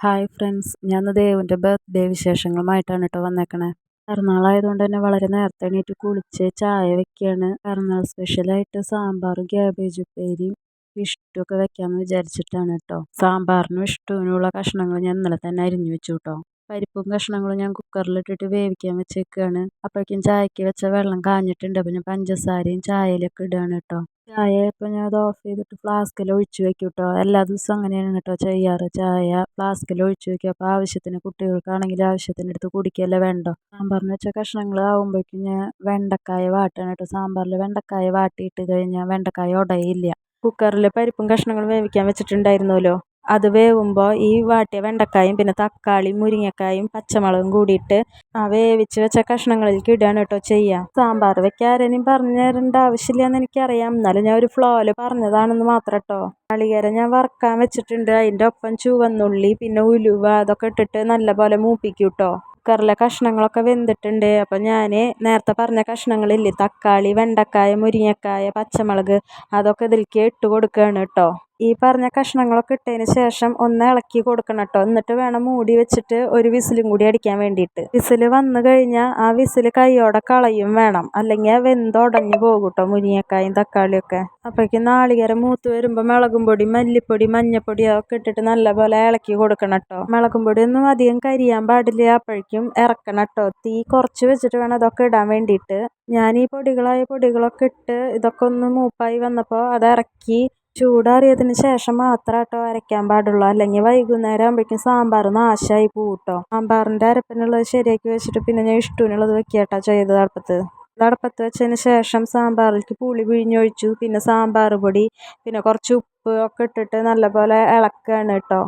Hi friends ഞാൻ ദേവുന്റെ birthday വിശേഷങ്ങളുമായിട്ടാണ് കേട്ടോ വന്നേക്കണേ. പിറന്നാളായതുകൊണ്ട് തന്നെ വളരെ നേരത്തെ എണീറ്റ് കുളിച്ച് ചായ വെക്കുകയാണ് പിറന്നാൾ സ്പെഷ്യലായിട്ട് സാമ്പാറും ക്യാബേജ് ഉപ്പേരിയും ഇഷ്ടമൊക്കെ വെക്കാമെന്ന് വിചാരിച്ചിട്ടാണ് കേട്ടോ സാമ്പാറിനും ഇഷ്ടത്തിനുള്ള കഷ്ണങ്ങൾ ഞാൻ ഇന്നലെ തന്നെ അരിഞ്ഞു വെച്ചു കേട്ടോ പരിപ്പും കഷ്ണങ്ങളും ഞാൻ കുക്കറിലിട്ടിട്ട് വേവിക്കാൻ വെച്ചേക്കാണ്. അപ്പോഴേക്കും ചായക്ക് വെച്ച വെള്ളം കാഞ്ഞിട്ടുണ്ട്. അപ്പോൾ ഞാൻ പഞ്ചസാരയും ചായയിലൊക്കെ ഇടുകയാണ് കേട്ടോ. ചായ ഇപ്പോൾ ഞാൻ അത് ഓഫ് ചെയ്തിട്ട് ഫ്ലാസ്കിൽ ഒഴിച്ച് വെക്കും കേട്ടോ. എല്ലാ ദിവസവും അങ്ങനെയാണ് കേട്ടോ ചെയ്യാറ്. ചായ ഫ്ലാസ്കിൽ ഒഴിച്ച് വെക്കും. അപ്പോൾ ആവശ്യത്തിന് കുട്ടികൾക്കാണെങ്കിൽ ആവശ്യത്തിന് എടുത്ത് കുടിക്കുകയല്ലേ വേണ്ടോ. സാമ്പാറിന് വെച്ച കഷ്ണങ്ങൾ ആകുമ്പോഴേക്കും ഞാൻ വെണ്ടക്കായ വാട്ടാണ് കേട്ടോ. സാമ്പാറിൽ വെണ്ടക്കായ വാട്ടിയിട്ട് കഴിഞ്ഞാൽ വെണ്ടക്കായ ഉടയില്ല. കുക്കറിൽ പരിപ്പും കഷ്ണങ്ങളും വേവിക്കാൻ വെച്ചിട്ടുണ്ടായിരുന്നല്ലോ? അത് വേവുമ്പോൾ ഈ വാട്ടിയ വെണ്ടക്കായും പിന്നെ തക്കാളി മുരിങ്ങക്കായും പച്ചമുളകും കൂടിയിട്ട് ആ വേവിച്ച് വെച്ച കഷ്ണങ്ങളിലേക്ക് ഇടുകയാണ് കേട്ടോ ചെയ്യുക സാമ്പാർ വെക്കാൻ ആരെയും പറഞ്ഞു തരേണ്ട ആവശ്യമില്ലെന്ന് എനിക്കറിയാം. എന്നാലും ഞാൻ ഒരു ഫ്ലോയിൽ പറഞ്ഞതാണെന്ന് മാത്രം കേട്ടോ. നാളികേരം ഞാൻ വറുക്കാൻ വെച്ചിട്ടുണ്ട്. അതിന്റെ ഒപ്പം ചുവന്നുള്ളി പിന്നെ ഉലുവ അതൊക്കെ ഇട്ടിട്ട് നല്ലപോലെ മൂപ്പിക്കും കേട്ടോ. കുക്കറിലെ കഷ്ണങ്ങളൊക്കെ വെന്തിട്ടുണ്ട്. അപ്പോൾ ഞാൻ നേരത്തെ പറഞ്ഞ കഷ്ണങ്ങളില്ലേ തക്കാളി വെണ്ടക്കായ മുരിങ്ങക്കായ പച്ചമുളക് അതൊക്കെ ഇതിലേക്ക് ഇട്ട് കൊടുക്കുകയാണ് കേട്ടോ. ഈ പറഞ്ഞ കഷ്ണങ്ങളൊക്കെ ഇട്ടതിന് ശേഷം ഒന്ന് ഇളക്കി കൊടുക്കണം കേട്ടോ എന്നിട്ട് വേണം മൂടി വെച്ചിട്ട് ഒരു വിസിലും കൂടി അടിക്കാൻ വേണ്ടിയിട്ട്. വിസിൽ വന്നു കഴിഞ്ഞാൽ ആ വിസിൽ കൈയോടെ കളയും വേണം. അല്ലെങ്കിൽ വെന്തുടഞ്ഞു പോകും കേട്ടോ മുരിങ്ങക്കായും തക്കാളിയൊക്കെ. അപ്പോഴേക്കും നാളികേരം മൂത്ത് വരുമ്പോൾ മുളകും പൊടി മല്ലിപ്പൊടി മഞ്ഞപ്പൊടി ഒക്കെ ഇട്ടിട്ട് നല്ലപോലെ ഇളക്കി കൊടുക്കണം കേട്ടോ മുളകും പൊടി ഒന്നും അധികം കരിയാൻ പാടില്ല. അപ്പോഴേക്കും ഇറക്കണം കേട്ടോ തീ കുറച്ച് വെച്ചിട്ട് വേണം അതൊക്കെ ഇടാൻ വേണ്ടിയിട്ട്. ഞാൻ ഈ പൊടികളായ പൊടികളൊക്കെ ഇട്ട് ഇതൊക്കെ ഒന്ന് മൂപ്പായി വന്നപ്പോൾ അത് ഇറക്കി ചൂടാറിയതിന് ശേഷം മാത്രം കേട്ടോ അരയ്ക്കാൻ പാടുള്ളൂ. അല്ലെങ്കിൽ വൈകുന്നേരം ആകുമ്പോഴേക്കും സാമ്പാർ നാശമായി പോകും കേട്ടോ സാമ്പാറിന്റെ അരപ്പിനുള്ളത് ശരിയാക്കി വെച്ചിട്ട് പിന്നെ ഞാൻ ഇഷ്ടൂനുള്ളത് വെക്കുക കേട്ടോ ചെയ്തത് അടുപ്പത്ത്. അടുപ്പത്ത് വെച്ചതിന് ശേഷം സാമ്പാറിലേക്ക് പുളി പിഴിഞ്ഞൊഴിച്ചു. പിന്നെ സാമ്പാർ പൊടി പിന്നെ കുറച്ച് ഉപ്പ് ഒക്കെ ഇട്ടിട്ട് നല്ലപോലെ ഇളക്കുകയാണ് കേട്ടോ.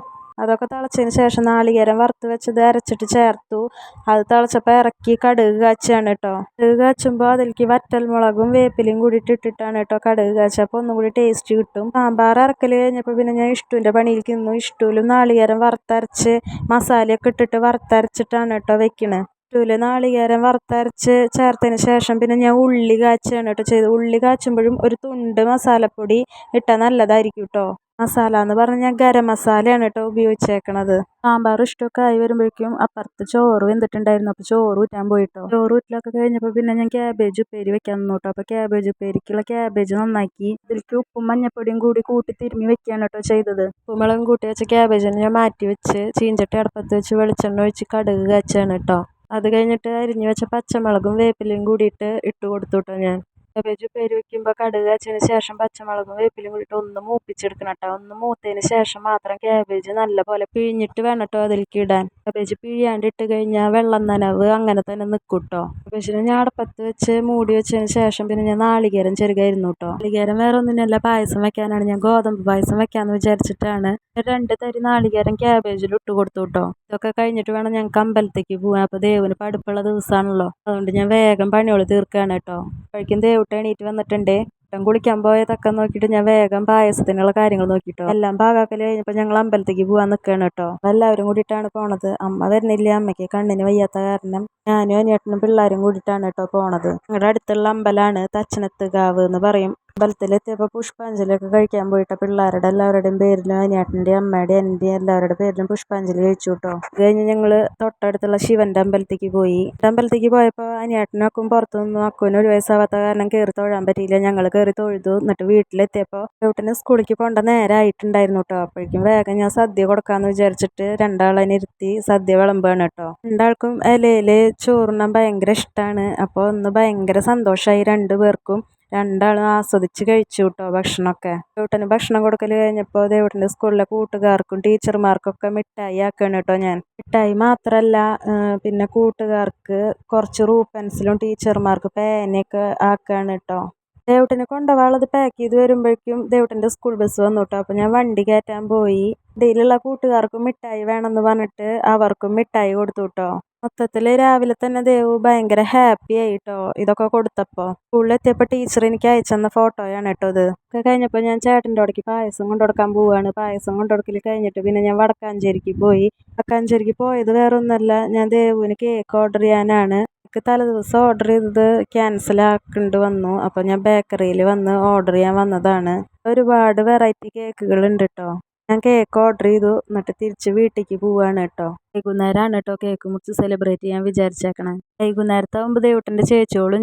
അതൊക്കെ തിളച്ചതിന് ശേഷം നാളികേരം വറുത്ത് വെച്ചത് അരച്ചിട്ട് ചേർത്തു. അത് തിളച്ചപ്പോൾ ഇറക്കി കടുക് കാച്ചാണ് കേട്ടോ കടുക് കാച്ചുമ്പോൾ അതിലേക്ക് വറ്റൽമുളകും വേപ്പിലയും കൂടി ഇട്ടിട്ടാണ് കേട്ടോ കടുക് കാച്ചപ്പോൾ ഒന്നും കൂടി ടേസ്റ്റ് കിട്ടും. സാമ്പാർ ഇറക്കൽ കഴിഞ്ഞപ്പോൾ പിന്നെ ഞാൻ ഇഷ്ടൂന്റെ പണിയിലേക്ക് നിന്നു. ഇഷ്ടൂലും നാളികേരം വറുത്തരച്ച് മസാലയൊക്കെ ഇട്ടിട്ട് വറുത്തരച്ചിട്ടാണ് കേട്ടോ വെക്കണേ. ഇഷ്ടുവിൽ നാളികേരം വറുത്തരച്ച് ചേർത്തതിന് ശേഷം പിന്നെ ഞാൻ ഉള്ളി കാച്ചാണ് കേട്ടോ ചെയ്തത്. ഉള്ളി കാച്ചുമ്പോഴും ഒരു തുണ്ട് മസാലപ്പൊടി ഇട്ടാൽ നല്ലതായിരിക്കും കേട്ടോ മസാല എന്ന് പറഞ്ഞാൽ ഗരം മസാലയാണ് കേട്ടോ ഉപയോഗിച്ചേക്കണത്. സാമ്പാർ ഇഷ്ടമൊക്കെ ആയി വരുമ്പോഴേക്കും അപ്പുറത്ത് ചോറ് വെന്തിട്ടുണ്ടായിരുന്നു. അപ്പോൾ ചോറ് ഊറ്റാൻ പോയിട്ടോ. ചോറ് ഊറ്റലൊക്കെ കഴിഞ്ഞപ്പോൾ പിന്നെ ഞാൻ ക്യാബേജ് ഉപ്പേരി വെക്കാൻ നിന്നു കേട്ടോ. അപ്പോൾ ക്യാബേജ് ഉപ്പേരിക്കുള്ള ക്യാബേജ് നന്നാക്കി ഇതിലേക്ക് ഉപ്പും മഞ്ഞപ്പൊടിയും കൂടി കൂട്ടി തിരുമ്മി വെക്കുകയാണ് കേട്ടോ ചെയ്തത്. ഉപ്പുമുളകും കൂട്ടി വെച്ച ക്യാബേജിനെ ഞാൻ മാറ്റി വെച്ച് ചീഞ്ചട്ടി അടുപ്പത്ത് വെച്ച് വെളിച്ചെണ്ണ ഒഴിച്ച് കടുക് കാച്ചാണ് കേട്ടോ. അത് കഴിഞ്ഞിട്ട് അരിഞ്ഞു വെച്ച പച്ചമുളകും വേപ്പിലയും കൂടിയിട്ട് ഇട്ട് കൊടുത്തു കേട്ടോ ഞാൻ. ക്യാബേജ് ഉപ്പേരി വെക്കുമ്പോൾ കടുക് കാച്ചതിന് ശേഷം പച്ചമുളകും വേപ്പിലും കൂടിയിട്ട് ഒന്ന് മൂപ്പിച്ചെടുക്കണം കേട്ടോ. ഒന്ന് മൂത്തതിന് ശേഷം മാത്രം കാബേജ് നല്ലപോലെ പിഴിഞ്ഞിട്ട് വേണം കേട്ടോ അതിലേക്ക് ഇടാൻ. ക്യാബേജ് പിഴിയാണ്ട് ഇട്ട് കഴിഞ്ഞാൽ വെള്ളം നനവ് അങ്ങനെ തന്നെ നിൽക്കും കേട്ടോ ക്യാബേജിനെ ഞാൻ അടുപ്പത്ത് വെച്ച് മൂടി വെച്ചതിന് ശേഷം പിന്നെ ഞാൻ നാളികേരം ചെറുകായിരുന്നു കേട്ടോ. നാളികേരം വേറെ ഒന്നിനല്ല പായസം വെക്കാനാണ്. ഞാൻ ഗോതമ്പ് പായസം വെക്കാമെന്ന് വിചാരിച്ചിട്ടാണ് രണ്ട് തരി നാളികേരം ക്യാബേജിൽ ഇട്ട് കൊടുത്തു കേട്ടോ. ഇതൊക്കെ കഴിഞ്ഞിട്ട് വേണം ഞങ്ങൾക്ക് അമ്പലത്തേക്ക് പോകാൻ അപ്പോൾ ദേവന് പഠിപ്പുള്ള ദിവസമാണല്ലോ അതുകൊണ്ട് ഞാൻ വേഗം പണികൾ തീർക്കുകയാണ് കേട്ടോ. അപ്പോഴേക്കും ദേവിട്ട് എണീറ്റ് വന്നിട്ടുണ്ട്. ഏട്ടൻ കുളിക്കാൻ പോയതൊക്കെ നോക്കിയിട്ട് ഞാൻ വേഗം പായസത്തിനുള്ള കാര്യങ്ങൾ നോക്കിട്ടോ. എല്ലാം പാകാക്കൽ കഴിഞ്ഞപ്പോൾ ഞങ്ങൾ അമ്പലത്തേക്ക് പോകാൻ നിൽക്കുകയാണ് കേട്ടോ. എല്ലാവരും കൂടിയിട്ടാണ് പോണത്. അമ്മ വരുന്നില്ല. അമ്മയ്ക്ക് കണ്ണിന് വയ്യാത്ത കാരണം ഞാനും അനിയേട്ടനും പിള്ളേരും കൂടിയിട്ടാണ് കേട്ടോ പോണത്. ഞങ്ങളുടെ അടുത്തുള്ള അമ്പലമാണ് തച്ചനത്തുകാവ് എന്ന് പറയും. അമ്പലത്തിലെത്തിയപ്പോൾ പുഷ്പാഞ്ജലിയൊക്കെ കഴിക്കാൻ പോയിട്ട് പിള്ളേരുടെ എല്ലാവരുടെയും പേരിലും അനിയേട്ടന്റെ അമ്മയുടെ എന്റെയും എല്ലാവരുടെ പേരിലും പുഷ്പാഞ്ജലി കഴിച്ചു കേട്ടോ അത് കഴിഞ്ഞ് ഞങ്ങൾ തൊട്ടടുത്തുള്ള ശിവന്റെ അമ്പലത്തേക്ക് പോയി. അമ്പലത്തേക്ക് പോയപ്പോൾ അനിയാട്ടനും പുറത്തു നിന്നും അക്കുവിന് ഒരു വയസ്സാവാത്ത കാരണം കയറി തൊഴാൻ പറ്റിയില്ല. ഞങ്ങൾ കയറി തൊഴുതു. എന്നിട്ട് വീട്ടിലെത്തിയപ്പോൾ ചേട്ടന് സ്കൂളിലേക്ക് പോകേണ്ട നേരമായിട്ടുണ്ടായിരുന്നു കേട്ടോ അപ്പോഴേക്കും വേഗം ഞാൻ സദ്യ കൊടുക്കാമെന്ന് വിചാരിച്ചിട്ട് രണ്ടാളതിനെ ഇരുത്തി സദ്യ വിളമ്പാണ് കേട്ടോ രണ്ടാൾക്കും ഇലയിൽ ചോറുണ്ണാൻ ഭയങ്കര ഇഷ്ടമാണ് അപ്പോൾ ഒന്ന് ഭയങ്കര സന്തോഷമായി രണ്ടു പേർക്കും രണ്ടാളും ആസ്വദിച്ച് കഴിച്ചു കേട്ടോ ഭക്ഷണമൊക്കെ. ദേവട്ടന് ഭക്ഷണം കൊടുക്കൽ കഴിഞ്ഞപ്പോൾ ദേവട്ടന്റെ സ്കൂളിലെ കൂട്ടുകാർക്കും ടീച്ചർമാർക്കൊക്കെ മിഠായി ആക്കുകയാണ് കേട്ടോ ഞാൻ. മിഠായി മാത്രമല്ല പിന്നെ കൂട്ടുകാർക്ക് കുറച്ച് റൂ പെൻസിലും ടീച്ചർമാർക്ക് പേനയൊക്കെ ആക്കുകയാണ് കേട്ടോ ദേവട്ടനെ കൊണ്ടുപോകാനുള്ളത് പാക്ക് ചെയ്ത് വരുമ്പോഴേക്കും ദേവട്ടന്റെ സ്കൂൾ ബസ് വന്നു കേട്ടോ അപ്പോൾ ഞാൻ വണ്ടി കയറ്റാൻ പോയി. ഡെയിലുള്ള കൂട്ടുകാർക്കും മിഠായി വേണമെന്ന് പറഞ്ഞിട്ട് അവർക്കും മിഠായി കൊടുത്തു കേട്ടോ മൊത്തത്തിൽ രാവിലെ തന്നെ ദേവ് ഭയങ്കര ഹാപ്പി ആയിട്ടോ ഇതൊക്കെ കൊടുത്തപ്പോൾ സ്കൂളിലെത്തിയപ്പോൾ ടീച്ചർ എനിക്ക് അയച്ചെന്ന ഫോട്ടോയാണ് കേട്ടോ ഇത്. ഒക്കെ കഴിഞ്ഞപ്പോൾ ഞാൻ ചേട്ടന്റെ അവിടേക്ക് പായസം കൊണ്ടുകൊടുക്കാൻ പോവുകയാണ് പായസം കൊണ്ടുകൊടുക്കൽ കഴിഞ്ഞിട്ട് പിന്നെ ഞാൻ വടക്കാഞ്ചേരിക്ക് പോയി. വടക്കാഞ്ചേരിക്ക് പോയത് വേറെ ഞാൻ ദേവുവിന് കേക്ക് ഓർഡർ ചെയ്യാനാണ്. എനിക്ക് തലേദിവസം ഓർഡർ ചെയ്തത് ക്യാൻസൽ ആക്കേണ്ടി വന്നു. അപ്പോൾ ഞാൻ ബേക്കറിയിൽ വന്ന് ഓർഡർ ചെയ്യാൻ വന്നതാണ്. ഒരുപാട് വെറൈറ്റി കേക്കുകൾ ഉണ്ട് കേട്ടോ ഞാൻ കേക്ക് ഓർഡർ ചെയ്തു. എന്നിട്ട് തിരിച്ച് വീട്ടിലേക്ക് പോവുകയാണ് കേട്ടോ വൈകുന്നേരമാണ് കേട്ടോ കേക്ക് മുറിച്ച് സെലിബ്രേറ്റ് ചെയ്യാൻ വിചാരിച്ചേക്കണേ. വൈകുന്നേരത്തെ മുമ്പ് ദേവട്ടന്റെ ചേച്ചിയോളും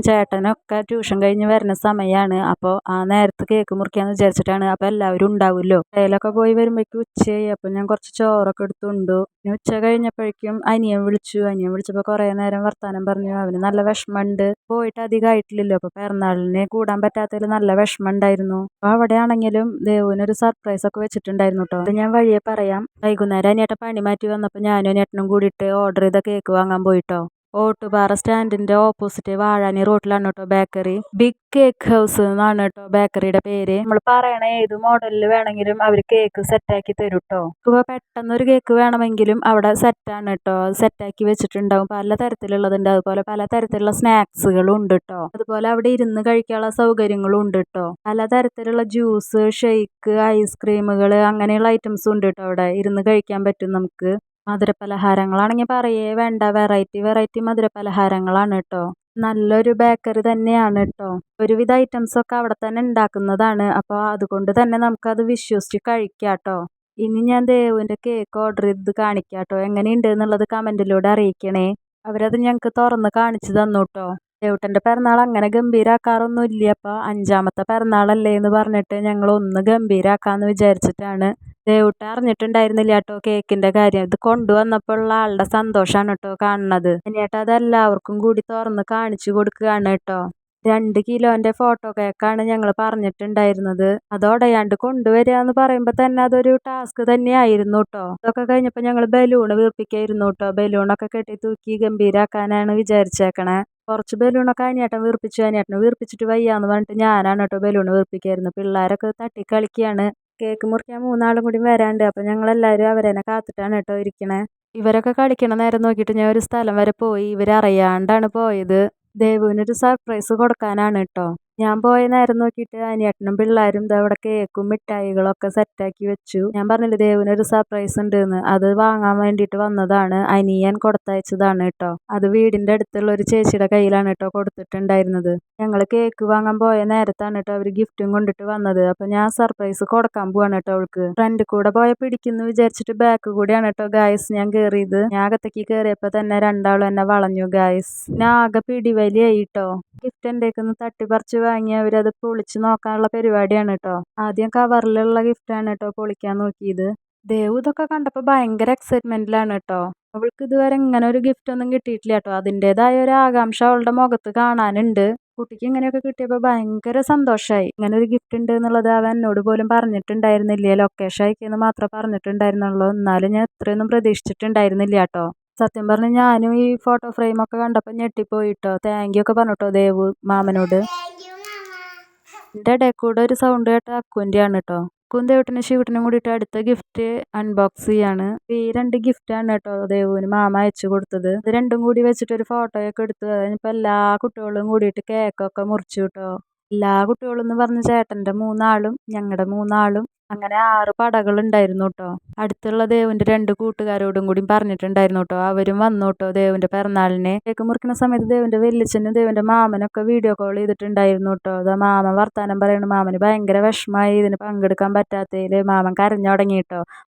ഒക്കെ ട്യൂഷൻ കഴിഞ്ഞ് വരുന്ന സമയമാണ് അപ്പോൾ ആ നേരത്ത് കേക്ക് മുറിക്കാന്ന് വിചാരിച്ചിട്ടാണ് അപ്പോൾ എല്ലാവരും ഉണ്ടാവുമല്ലോ. കടയിലൊക്കെ പോയി വരുമ്പോഴേക്കും ഉച്ചയായി. അപ്പോൾ ഞാൻ കുറച്ച് ചോറൊക്കെ എടുത്തുണ്ട് പിന്നെ ഉച്ച കഴിഞ്ഞപ്പോഴേക്കും അനിയൻ വിളിച്ചു. അനിയൻ വിളിച്ചപ്പോൾ കുറേ നേരം വർത്താനം പറഞ്ഞു. അവന് നല്ല വിഷമമുണ്ട്. പോയിട്ട് അധികമായിട്ടില്ലല്ലോ അപ്പോൾ പിറന്നാളിന് കൂടാൻ പറ്റാത്തതിൽ നല്ല വിഷമമുണ്ടായിരുന്നു. അപ്പോൾ അവിടെ ആണെങ്കിലും ദേവുവിനൊരു സർപ്രൈസ് ഒക്കെ വെച്ചിട്ടുണ്ടായിരുന്നു കേട്ടോ അത് ഞാൻ വഴിയെ പറയാം. വൈകുന്നേരം അനിയേട്ട പണി മാറ്റി വന്നപ്പോൾ ഞാനും അനിയേട്ടനും കൂടിയിട്ട് ഓർഡർ ചെയ്ത കേക്ക് വാങ്ങാൻ പോയിട്ടോ? ഓട്ടുപാറ സ്റ്റാൻഡിന്റെ ഓപ്പോസിറ്റ് വാഴാനി റോട്ടിലാണ് കേട്ടോ ബേക്കറി ബിഗ് കേക്ക് ഹൗസ് എന്നാണ് കേട്ടോ ബേക്കറിയുടെ പേര്. നമ്മൾ പറയണ ഏത് മോഡലിൽ വേണമെങ്കിലും അവർ കേക്ക് സെറ്റാക്കി തരും കേട്ടോ ഇപ്പോൾ പെട്ടെന്നൊരു കേക്ക് വേണമെങ്കിലും അവിടെ സെറ്റാണ് കേട്ടോ സെറ്റാക്കി വെച്ചിട്ടുണ്ടാവും. പല തരത്തിലുള്ളതുണ്ട്. അതുപോലെ പല തരത്തിലുള്ള സ്നാക്സുകളും ഉണ്ട് കേട്ടോ അതുപോലെ അവിടെ ഇരുന്ന് കഴിക്കാനുള്ള സൗകര്യങ്ങളും ഉണ്ട് കേട്ടോ പല തരത്തിലുള്ള ജ്യൂസ് ഷെയ്ക്ക് ഐസ്ക്രീമുകൾ അങ്ങനെയുള്ള ഐറ്റംസും ഉണ്ട് കേട്ടോ അവിടെ. ഇരുന്ന് കഴിക്കാൻ പറ്റും നമുക്ക്. മധുരപലഹാരങ്ങളാണെങ്കിൽ പറയേ വേണ്ട. വെറൈറ്റി വെറൈറ്റി മധുരപലഹാരങ്ങളാണ് കേട്ടോ നല്ലൊരു ബേക്കറി തന്നെയാണ് കേട്ടോ ഒരുവിധ ഐറ്റംസൊക്കെ അവിടെ തന്നെ ഉണ്ടാക്കുന്നതാണ്. അപ്പോൾ അതുകൊണ്ട് തന്നെ നമുക്കത് വിശ്വസിച്ച് കഴിക്കാം കേട്ടോ ഇനി ഞാൻ ദേവുവിന്റെ കേക്ക് ഓർഡർ ചെയ്ത് കാണിക്കാം കേട്ടോ എങ്ങനെയുണ്ട് എന്നുള്ളത് കമന്റിലൂടെ അറിയിക്കണേ. അവരത് ഞങ്ങൾക്ക് തുറന്ന് കാണിച്ചു തന്നു കേട്ടോ ദേവുട്ടന്റെ പിറന്നാൾ അങ്ങനെ ഗംഭീരാക്കാറൊന്നും ഇല്ല. അപ്പോൾ അഞ്ചാമത്തെ പിറന്നാളല്ലേ എന്ന് പറഞ്ഞിട്ട് ഞങ്ങൾ ഒന്ന് ഗംഭീരാക്കാമെന്ന് വിചാരിച്ചിട്ടാണ്. ദേവുട്ട അറിഞ്ഞിട്ടുണ്ടായിരുന്നില്ല കേട്ടോ കേക്കിന്റെ കാര്യം. ഇത് കൊണ്ടുവന്നപ്പോൾ ഉള്ള ആളുടെ സന്തോഷമാണ് കേട്ടോ കാണുന്നത്. ഇനിയേട്ടാ അത് എല്ലാവർക്കും കൂടി തുറന്ന് കാണിച്ചു കൊടുക്കുകയാണ് കേട്ടോ. രണ്ട് കിലോന്റെ ഫോട്ടോ കേക്കാണ് ഞങ്ങൾ പറഞ്ഞിട്ടുണ്ടായിരുന്നത്. അത് ഉടയാണ്ട് കൊണ്ടുവരിക എന്ന് പറയുമ്പോൾ തന്നെ അതൊരു ടാസ്ക് തന്നെയായിരുന്നു കേട്ടോ. അതൊക്കെ കഴിഞ്ഞപ്പോൾ ഞങ്ങൾ ബലൂൺ വീർപ്പിക്കായിരുന്നു കേട്ടോ. ബലൂണൊക്കെ കെട്ടി തൂക്കി ഗംഭീരാക്കാനാണ് വിചാരിച്ചേക്കണേ. കുറച്ച് ബലൂണൊക്കെ അനിയേട്ടൻ വീർപ്പിച്ചു. അനിയേട്ടനെ വീർപ്പിച്ചിട്ട് വയ്യാന്ന് പറഞ്ഞിട്ട് ഞാനാണ് കേട്ടോ ബലൂൺ വീർപ്പിക്കായിരുന്നു പിള്ളേരൊക്കെ തട്ടി കേക്ക് മുറിക്കാൻ മൂന്നാളും കൂടി വരാണ്ട്. അപ്പോൾ ഞങ്ങളെല്ലാവരും അവരെന്നെ കാത്തിട്ടാണ് കേട്ടോ ഇരിക്കണേ. ഇവരൊക്കെ കളിക്കണ നേരം നോക്കിയിട്ട് ഞാൻ ഒരു സ്ഥലം വരെ പോയി. ഇവരറിയാണ്ടാണ് പോയത്. ദേവുവിനൊരു സർപ്രൈസ് കൊടുക്കാനാണ് കേട്ടോ. ഞാൻ പോയ നേരം നോക്കിയിട്ട് അനിയേട്ടനും പിള്ളേരും ഇതാ അവിടെ കേക്കും മിഠായികളൊക്കെ സെറ്റാക്കി വെച്ചു. ഞാൻ പറഞ്ഞില്ലേ ദേവുവിനൊരു സർപ്രൈസ് ഉണ്ട് എന്ന് അത് വാങ്ങാൻ വേണ്ടിയിട്ട് വന്നതാണ്. അനിയൻ കൊടുത്തയച്ചതാണ് കേട്ടോ അത് വീടിന്റെ അടുത്തുള്ള ഒരു ചേച്ചിയുടെ കയ്യിലാണ് കേട്ടോ കൊടുത്തിട്ടുണ്ടായിരുന്നത്. ഞങ്ങൾ കേക്ക് വാങ്ങാൻ പോയ നേരത്താണ് കേട്ടോ അവർ ഗിഫ്റ്റും കൊണ്ടിട്ട് വന്നത്. അപ്പോൾ ഞാൻ സർപ്രൈസ് കൊടുക്കാൻ പോവാണ് കേട്ടോ അവൾക്ക്. ഫ്രണ്ട് കൂടെ പോയ പിടിക്കുന്നു വിചാരിച്ചിട്ട് ബാക്ക് കൂടിയാണ് കേട്ടോ ഗായസ് ഞാൻ കയറിയത് ഞാൻ അകത്തേക്ക് കയറിയപ്പോൾ തന്നെ രണ്ടാളും എന്നെ വളഞ്ഞു ഗായസ് ഞാൻ ആകെ പിടിവലിയായി കേട്ടോ ഗിഫ്റ്റ് എന്റെക്കൊന്ന് തട്ടിപ്പറിച്ച് വാങ്ങി അവരത് പൊളിച്ച് നോക്കാനുള്ള പരിപാടിയാണ് കേട്ടോ ആദ്യം കവറിലുള്ള ഗിഫ്റ്റാണ് കേട്ടോ പൊളിക്കാൻ നോക്കിയത്. ദേവു ഇതൊക്കെ കണ്ടപ്പോൾ ഭയങ്കര എക്സൈറ്റ്മെന്റിലാണ് കേട്ടോ അവൾക്ക് ഇതുവരെ ഇങ്ങനെ ഒരു ഗിഫ്റ്റ് ഒന്നും കിട്ടിയിട്ടില്ല കേട്ടോ അതിന്റെതായ ഒരു ആകാംക്ഷ അവളുടെ മുഖത്ത് കാണാനുണ്ട്. കുട്ടിക്ക് ഇങ്ങനെയൊക്കെ കിട്ടിയപ്പോൾ ഭയങ്കര സന്തോഷമായി ഇങ്ങനെ ഒരു ഗിഫ്റ്റ് ഉണ്ട് എന്നുള്ളത് അവൻ എന്നോട് പോലും പറഞ്ഞിട്ടുണ്ടായിരുന്നില്ല? ലൊക്കേഷൻ അയക്കുമെന്ന് മാത്രമേ പറഞ്ഞിട്ടുണ്ടായിരുന്നുള്ളൂ. എന്നാലും ഞാൻ ഇത്രയൊന്നും പ്രതീക്ഷിച്ചിട്ടുണ്ടായിരുന്നില്ല കേട്ടോ സത്യം പറഞ്ഞാൽ ഞാനും ഈ ഫോട്ടോ ഫ്രെയിമൊക്കെ കണ്ടപ്പോൾ ഞെട്ടിപ്പോയി കേട്ടോ താങ്ക് യു ഒക്കെ പറഞ്ഞിട്ടോ ദേവു മാമനോട്. എന്റെ ഇടയിൽ കൂടെ ഒരു സൗണ്ട് കേട്ട അക്കുവിന്റെയാണ് കേട്ടോ അക്കുവും ദേവട്ടനും ശിവട്ടനും കൂടിയിട്ട് അടുത്ത ഗിഫ്റ്റ് അൺബോക്സ് ചെയ്യാണ്. ഈ രണ്ട് ഗിഫ്റ്റാണ് കേട്ടോ ദേവുവിന് മാമ അയച്ചു കൊടുത്തത്. ഇത് രണ്ടും കൂടി വെച്ചിട്ട് ഒരു ഫോട്ടോയൊക്കെ എടുത്തു അതിനിപ്പോൾ എല്ലാ കുട്ടികളും കൂടിയിട്ട് കേക്കൊക്കെ മുറിച്ചു കേട്ടോ എല്ലാ കുട്ടികളും എന്ന് പറഞ്ഞ ചേട്ടന്റെ മൂന്നാളും ഞങ്ങളുടെ മൂന്നാളും അങ്ങനെ ആറ് പടകൾ ഉണ്ടായിരുന്നു കേട്ടോ അടുത്തുള്ള ദേവന്റെ രണ്ട് കൂട്ടുകാരോടും കൂടി പറഞ്ഞിട്ടുണ്ടായിരുന്നു കേട്ടോ അവരും വന്നു കേട്ടോ ദേവന്റെ പിറന്നാളിന്. കേക്ക് മുറിക്കുന്ന സമയത്ത് ദേവന്റെ വലിയച്ഛനും ദേവന്റെ മാമനൊക്കെ വീഡിയോ കോൾ ചെയ്തിട്ടുണ്ടായിരുന്നു കേട്ടോ അതാ മാമൻ വർത്താനം പറയുന്നു മാമന് ഭയങ്കര വിഷമമായി ഇതിന് പങ്കെടുക്കാൻ പറ്റാത്തതിൽ മാമൻ കരഞ്ഞു തുടങ്ങി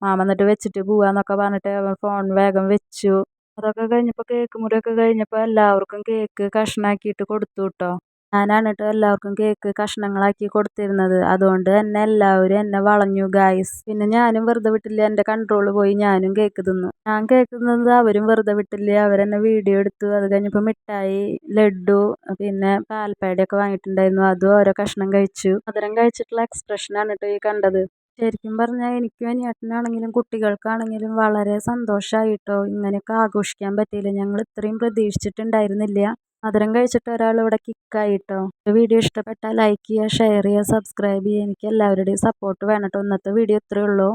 മാമൻ എന്നിട്ട് വെച്ചിട്ട് പോവാന്നൊക്കെ പറഞ്ഞിട്ട് ഫോൺ വേഗം വെച്ചു. അതൊക്കെ കഴിഞ്ഞപ്പോൾ കേക്ക് മുറിയൊക്കെ കഴിഞ്ഞപ്പോൾ എല്ലാവർക്കും കേക്ക് കഷ്ണാക്കിയിട്ട് കൊടുത്തു കേട്ടോ ഞാനാണ് എല്ലാവർക്കും കേക്ക് കഷ്ണങ്ങളാക്കി കൊടുത്തിരുന്നത്. അതുകൊണ്ട് തന്നെ എല്ലാവരും എന്നെ വളഞ്ഞു ഗായ്സ് പിന്നെ ഞാനും വെറുതെ വിട്ടില്ല. എന്റെ കൺട്രോൾ പോയി. ഞാനും കേക്ക് തിന്നു. ഞാൻ കേക്ക് തിന്നത് അവരും വെറുതെ വിട്ടില്ല. അവരെന്നെ വീഡിയോ എടുത്തു. അത് കഴിഞ്ഞപ്പോൾ മിഠായി ലഡു പിന്നെ പാൽപ്പേടയൊക്കെ വാങ്ങിയിട്ടുണ്ടായിരുന്നു. അതും ഓരോ കഷ്ണം കഴിച്ചു. മധുരം കഴിച്ചിട്ടുള്ള എക്സ്പ്രഷനാണ് കേട്ടോ ഈ കണ്ടത്. ശരിക്കും പറഞ്ഞാൽ എനിക്കും അനിയേട്ടനാണെങ്കിലും കുട്ടികൾക്കാണെങ്കിലും വളരെ സന്തോഷമായിട്ടോ ഇങ്ങനെയൊക്കെ ആഘോഷിക്കാൻ പറ്റിയില്ല. ഞങ്ങൾ ഇത്രയും പ്രതീക്ഷിച്ചിട്ടുണ്ടായിരുന്നില്ല. മധുരം കഴിച്ചിട്ട് ഒരാൾ ഇവിടെ കിക്കായിട്ടോ വീഡിയോ ഇഷ്ടപ്പെട്ടാൽ ലൈക്ക് ചെയ്യുക ഷെയർ ചെയ്യുക സബ്സ്ക്രൈബ് ചെയ്യുക. എനിക്ക് എല്ലാവരുടെയും സപ്പോർട്ട് വേണം കേട്ടോ ഇന്നത്തെ വീഡിയോ ഇത്രയേ ഉള്ളൂ.